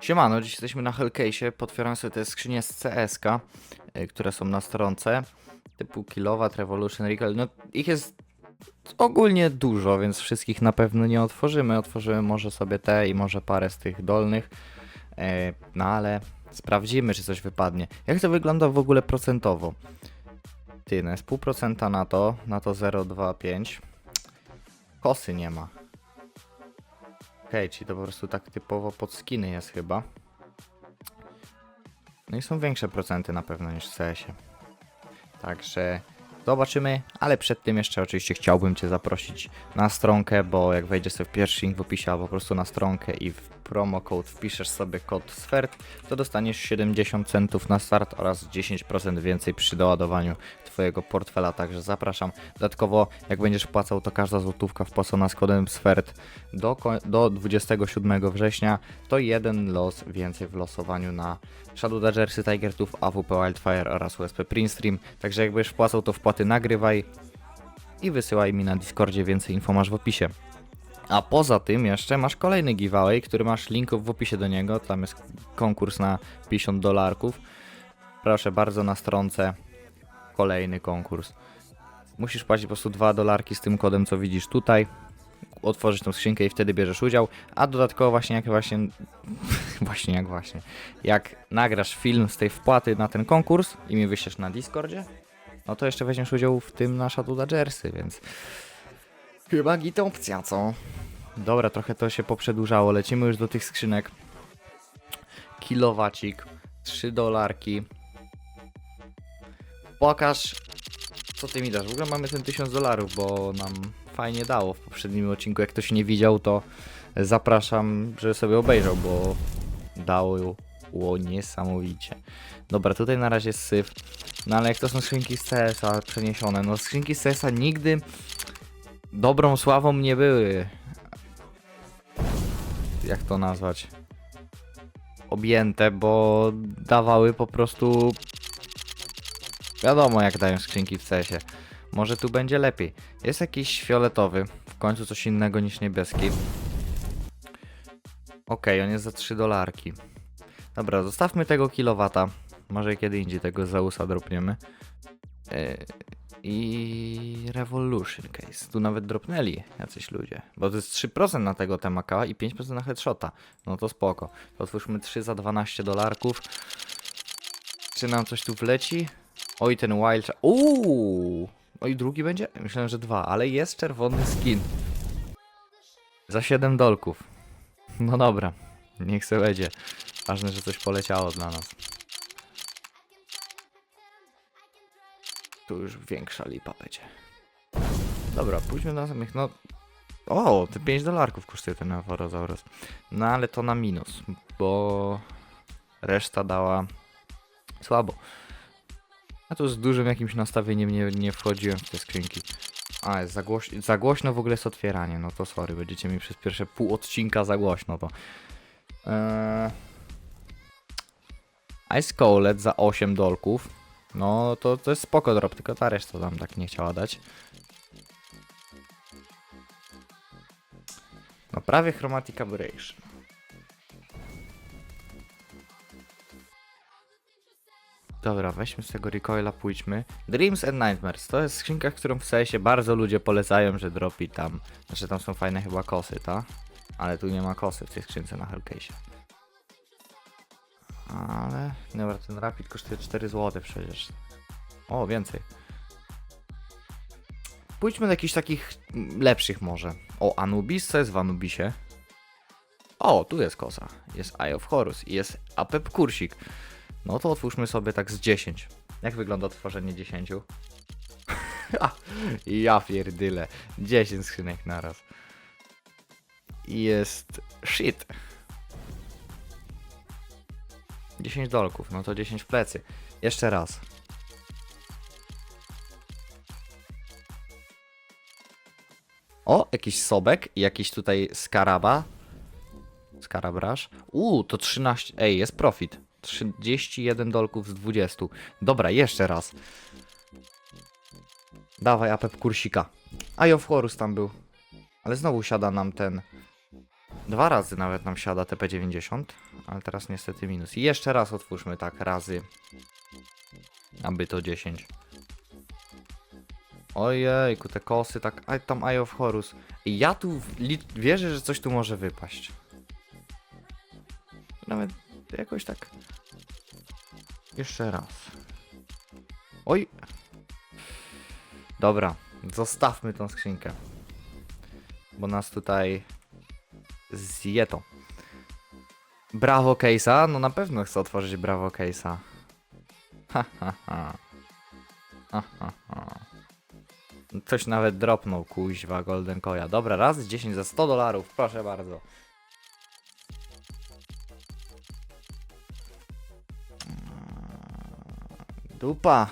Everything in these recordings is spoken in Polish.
Siemano, dziś jesteśmy na Hellcase'ie, potwieram sobie te skrzynie z CSK, y, które są na stronce, typu Kilowatt, Revolution, Recall, no ich jest ogólnie dużo, więc wszystkich na pewno nie otworzymy, otworzymy może sobie te i może parę z tych dolnych, e, no ale sprawdzimy, czy coś wypadnie. Jak to wygląda w ogóle procentowo? Ty, no jest pół procenta na to, na to 0,25, kosy nie ma. Okej, czyli to po prostu tak typowo pod skiny jest chyba. No i są większe procenty na pewno niż w CS-ie. Także zobaczymy, ale przed tym jeszcze oczywiście chciałbym Cię zaprosić na stronkę, bo jak wejdziesz sobie w pierwszy link w opisie albo po prostu na stronkę i w promo code wpiszesz sobie kod SFERT, to dostaniesz 70 centów na start oraz 10% więcej przy doładowaniu Twojego portfela, także zapraszam. Dodatkowo jak będziesz wpłacał, to każda złotówka wpłacona z kodem SFERT do, do 27 września to jeden los więcej w losowaniu na Shadow Dodgersy, Tiger Tooth, AWP Wildfire oraz USP Printstream. Także jak będziesz wpłacał, to wpłaty nagrywaj i wysyłaj mi na Discordzie, więcej info masz w opisie. A poza tym jeszcze masz kolejny giveaway, który masz link w opisie do niego, tam jest konkurs na 50 dolarków. Proszę bardzo na stronce kolejny konkurs. Musisz płacić po prostu 2 dolarki z tym kodem, co widzisz tutaj. Otworzyć tą skrzynkę i wtedy bierzesz udział. A dodatkowo właśnie jak właśnie. właśnie jak właśnie. Jak nagrasz film z tej wpłaty na ten konkurs i mi wyślesz na Discordzie, no to jeszcze weźmiesz udział w tym na Shadow Dodgersy, więc. Chyba git opcja, co? Dobra, trochę to się poprzedłużało. Lecimy już do tych skrzynek. Kilowacik, 3 dolarki. Pokaż, co ty mi dasz. W ogóle mamy ten 1000 dolarów, bo nam fajnie dało w poprzednim odcinku. Jak ktoś nie widział, to zapraszam, żeby sobie obejrzał, bo dało niesamowicie. Dobra, tutaj na razie syf. No ale jak to są skrzynki z CS-a przeniesione, no skrzynki z CS-a nigdy dobrą sławą nie były. Jak to nazwać? Objęte, bo dawały po prostu. Wiadomo, jak dają skrzynki w CS-ie. Może tu będzie lepiej. Jest jakiś fioletowy, w końcu coś innego niż niebieski. Okej, on jest za 3 dolarki. Dobra, zostawmy tego kilowata. Może kiedy indziej tego Zeusa dropniemy. Yy, i Revolution Case. Tu nawet dropnęli jacyś ludzie. Bo to jest 3% na tego temaka i 5% na headshota. No to spoko. To otwórzmy 3 za 12 dolarków. Czy nam coś tu wleci? Oj, ten wild... Uuu! Oj, drugi będzie? Myślałem, że dwa, ale jest czerwony skin. Za 7 dolków. No dobra, niech se będzie. Ważne, że coś poleciało dla nas. Tu już większa lipa będzie. Dobra, pójdźmy do następnych. No. O, te 5 dolarków kosztuje ten Avorosaurus. No ale to na minus, bo reszta dała słabo. A tu z dużym jakimś nastawieniem nie, nie wchodziłem w te skrzynki. A, jest za, głoś za głośno w ogóle jest otwieranie. No to sorry, będziecie mi przez pierwsze pół odcinka za głośno to. Eee... Ice Colet za 8 dolków. No to, to jest spoko drop, tylko ta reszta tam tak nie chciała dać. No prawie Chromatic Aberration. Dobra, weźmy z tego recoila, pójdźmy. Dreams and Nightmares, to jest skrzynka, którą w sensie bardzo ludzie polecają, że dropi tam. Znaczy tam są fajne chyba kosy, ta? Ale tu nie ma kosy w tej skrzynce na Hellcase. Ale, dobra, ten Rapid kosztuje 4 zł przecież. O, więcej. Pójdźmy do jakichś takich lepszych może. O, Anubis, co jest w Anubisie? O, tu jest kosa. Jest Eye of Horus i jest Apep Kursik. No to otwórzmy sobie tak z 10. Jak wygląda tworzenie 10? Ha, ja pierdyle. 10 skrzynek naraz. Jest shit. 10 dolków, no to 10 w plecy. Jeszcze raz. O, jakiś sobek i jakiś tutaj skaraba. Skarabrasz. Uuu, to 13. Ej, jest profit. 31 dolków z 20. Dobra, jeszcze raz. Dawaj, apep kursika. A of Horus tam był. Ale znowu siada nam ten Dwa razy nawet nam siada TP90, ale teraz niestety minus. I jeszcze raz otwórzmy tak razy. Aby to 10. Ojejku, te kosy, tak, a tam Eye of Horus. Ja tu wierzę, że coś tu może wypaść. Nawet jakoś tak. Jeszcze raz. Oj. Dobra, zostawmy tą skrzynkę. Bo nas tutaj zje to. Brawo Case'a? No na pewno chcę otworzyć Brawo Case'a. Ha ha ha. Ha ha ha. Coś nawet dropnął, kuźwa, Golden Koya. Dobra, raz 10 za 100 dolarów, proszę bardzo. Dupa.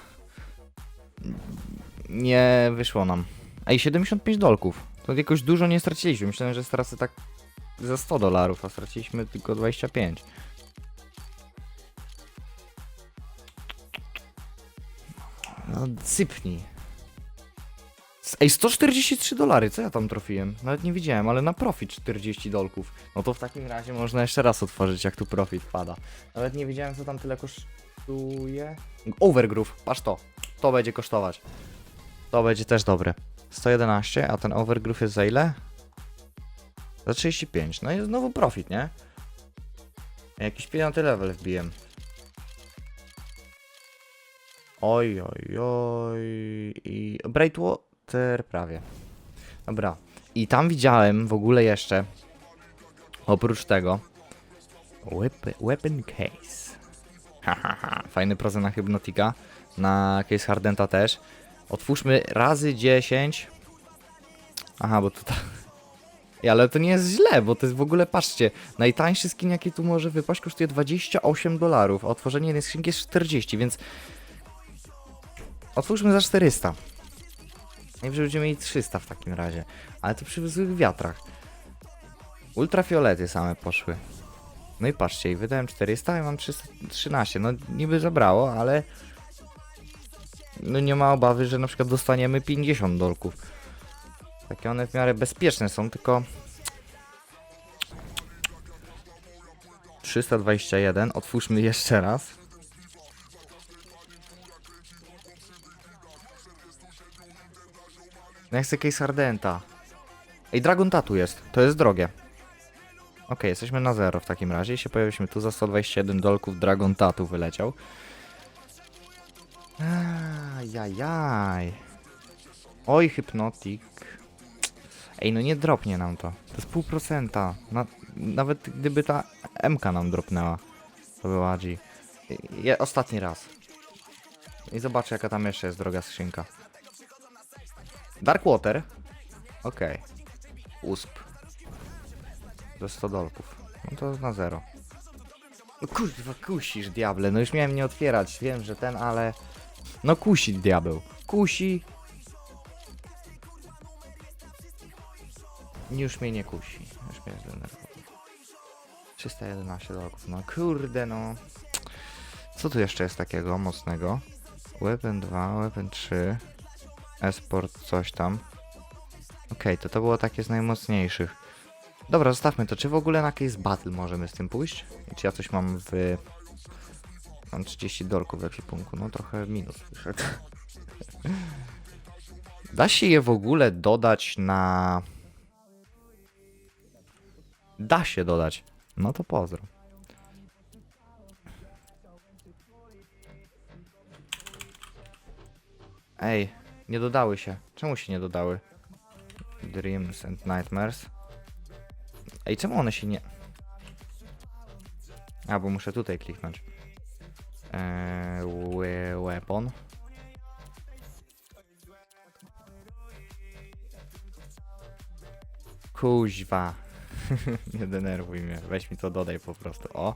Nie wyszło nam. Ej, 75 dolków. To jakoś dużo nie straciliśmy. Myślałem, że stracę tak za 100 dolarów, a straciliśmy tylko 25. No, sypnij. Ej, 143 dolary, co ja tam trafiłem? Nawet nie widziałem, ale na profit 40 dolków. No to w takim razie można jeszcze raz otworzyć, jak tu profit pada. Nawet nie wiedziałem, co tam tyle kosztuje. Overgroove, patrz to. To będzie kosztować. To będzie też dobre. 111, a ten overgroove jest za ile? Za 35. No i znowu profit, nie? Jakiś piąty level wbiłem. Oj, oj, oj. I Brightwater prawie. Dobra. I tam widziałem w ogóle jeszcze, oprócz tego, weapon case. Fajny prezent na Hypnotika, na case Hardenta też. Otwórzmy razy 10. Aha, bo tutaj... Ale to nie jest źle, bo to jest w ogóle, patrzcie, najtańszy skin jaki tu może wypaść kosztuje 28 dolarów, a otworzenie jednej skrzynki jest 40, więc otwórzmy za 400. Najwyżej będziemy mieli 300 w takim razie, ale to przy złych wiatrach. Ultrafiolety same poszły. No i patrzcie, i wydałem 400 i mam 313, no niby zabrało, ale no nie ma obawy, że na przykład dostaniemy 50 dolków. Takie one w miarę bezpieczne są, tylko 321, otwórzmy jeszcze raz. No ja chcę case Ardenta. Ej, Dragon Tattoo jest, to jest drogie. Okej, jesteśmy na zero w takim razie i się pojawiliśmy tu za 121 dolków Dragon Tattoo wyleciał. Ajajaj. Oj, Hypnotic. Ej, no nie dropnie nam to. To jest pół procenta. Na, nawet gdyby ta MK nam dropnęła, to była G. I- Je, ostatni raz. I zobaczę, jaka tam jeszcze jest droga skrzynka. Darkwater. Okej. USP. Do 100 dolków. No to na zero. No kurwa, kusisz, diable. No już miałem nie otwierać. Wiem, że ten, ale... No kusi diabeł. Kusi. Już mnie nie kusi. Już mnie zdenerwował. 311 dolków. No kurde, no. Co tu jeszcze jest takiego mocnego? Weapon 2, Weapon 3. Esport, coś tam. Okej, to to było takie z najmocniejszych. Dobra, zostawmy to. Czy w ogóle na case battle możemy z tym pójść? Czy ja coś mam w... Mam 30 dolków w ekwipunku. No trochę minus. Da się je w ogóle dodać na... Da się dodać. No to pozdro. Ej, nie dodały się. Czemu się nie dodały? Dreams and Nightmares. Ej, czemu one się nie... A, bo muszę tutaj kliknąć. Eee, we- weapon. Kuźwa. nie denerwuj mnie. Weź mi to dodaj po prostu. O.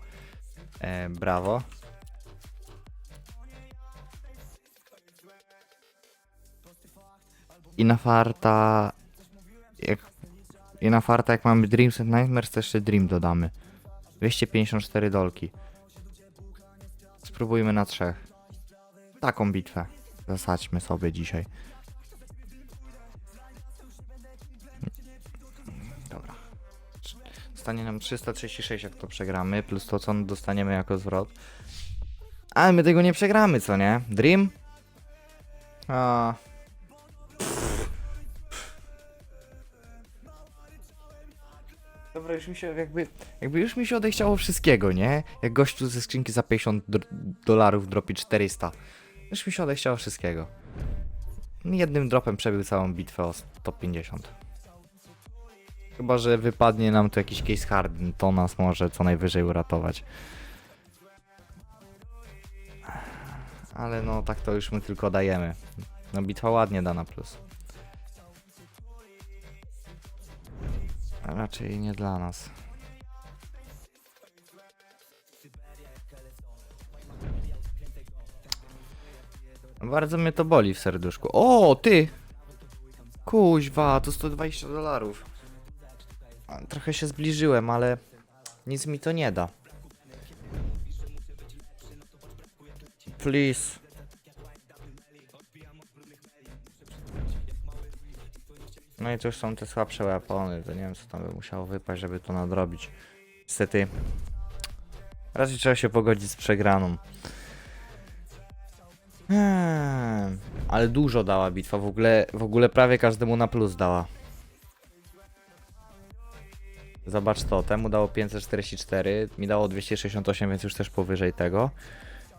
E, brawo. I na farta... Jak... I na farta jak mamy Dreams and Nightmares, to jeszcze Dream dodamy. 254 dolki. Spróbujmy na trzech. Taką bitwę. Zasadźmy sobie dzisiaj. Dobra. zostanie nam 336 jak to przegramy, plus to co dostaniemy jako zwrot. Ale my tego nie przegramy, co nie? Dream? A. Dobra, już mi się jakby, jakby już mi się odechciało wszystkiego, nie? Jak gościu ze skrzynki za 50 dr- dolarów dropi 400. Już mi się odechciało wszystkiego. Jednym dropem przebił całą bitwę o 150. Chyba, że wypadnie nam tu jakiś case harden, to nas może co najwyżej uratować. Ale no, tak to już my tylko dajemy. No, bitwa ładnie da na plus. Raczej nie dla nas. Bardzo mnie to boli w serduszku. O, ty! Kuźwa, to 120 dolarów. Trochę się zbliżyłem, ale nic mi to nie da. Please. No i tu już są te słabsze weapony, to nie wiem co tam by musiało wypaść, żeby to nadrobić. Niestety, raczej trzeba się pogodzić z przegraną. Hmm, ale dużo dała bitwa, w ogóle, w ogóle prawie każdemu na plus dała. Zobacz to, temu dało 544, mi dało 268, więc już też powyżej tego.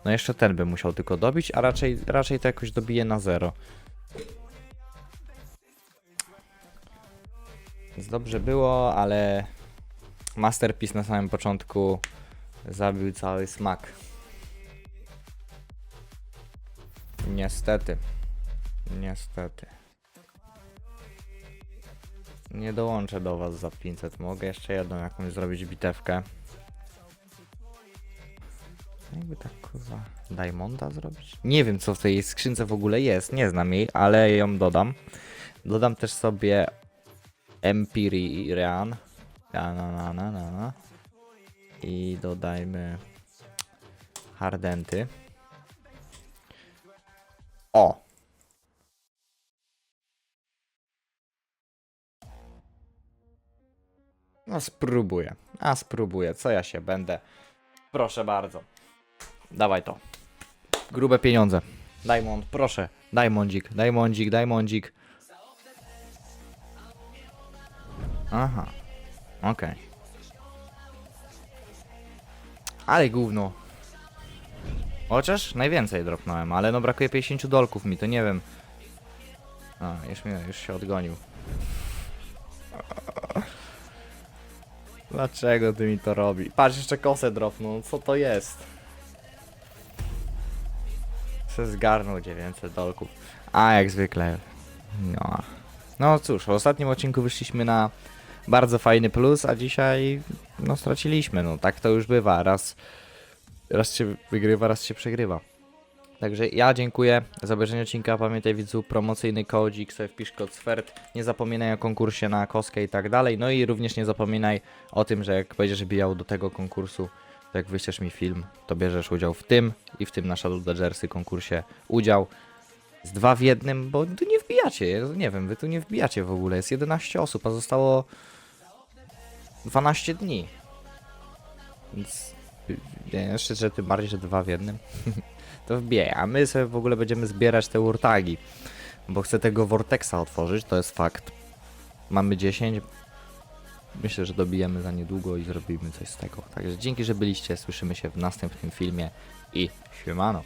No jeszcze ten by musiał tylko dobić, a raczej, raczej to jakoś dobije na zero. Więc dobrze było, ale Masterpiece na samym początku zabił cały smak. Niestety. Niestety. Nie dołączę do was za 500. Mogę jeszcze jedną jakąś zrobić bitewkę. Jakby tak kurwa Diamonda zrobić? Nie wiem co w tej skrzynce w ogóle jest, nie znam jej, ale ją dodam. Dodam też sobie Empyrean. Na, na, na, na, na, na. I dodajmy Hardenty. O! No spróbuję. A spróbuję. Co ja się będę? Proszę bardzo. Dawaj to. Grube pieniądze. Diamond, proszę. Diamondzik, Diamondzik, Diamondzik. Aha. Okej. Ale gówno. Chociaż najwięcej dropnąłem, ale no brakuje 50 dolków mi, to nie wiem. A, już, mnie, już się odgonił. Dlaczego ty mi to robi? Patrz, jeszcze kosę dropnął, co to jest? Se zgarnął 900 dolków. A, jak zwykle. No. No cóż, w ostatnim odcinku wyszliśmy na bardzo fajny plus, a dzisiaj no straciliśmy. No tak to już bywa. Raz, raz się wygrywa, raz się przegrywa. Także ja dziękuję za obejrzenie odcinka. Pamiętaj widzu, promocyjny kodzik, sobie wpisz kod SWERT. Nie zapominaj o konkursie na koskę i tak dalej. No i również nie zapominaj o tym, że jak będziesz bijał do tego konkursu, to jak wyślesz mi film, to bierzesz udział w tym i w tym na Shadow konkursie udział. Z dwa w jednym, bo tu nie wbijacie, ja nie wiem, wy tu nie wbijacie w ogóle. Jest 11 osób, a zostało 12 dni. Więc jeszcze, że tym bardziej, że dwa w jednym. to wbijaj, a my sobie w ogóle będziemy zbierać te urtagi. Bo chcę tego Vortexa otworzyć, to jest fakt. Mamy 10. Myślę, że dobijemy za niedługo i zrobimy coś z tego. Także dzięki, że byliście. Słyszymy się w następnym filmie i siemano.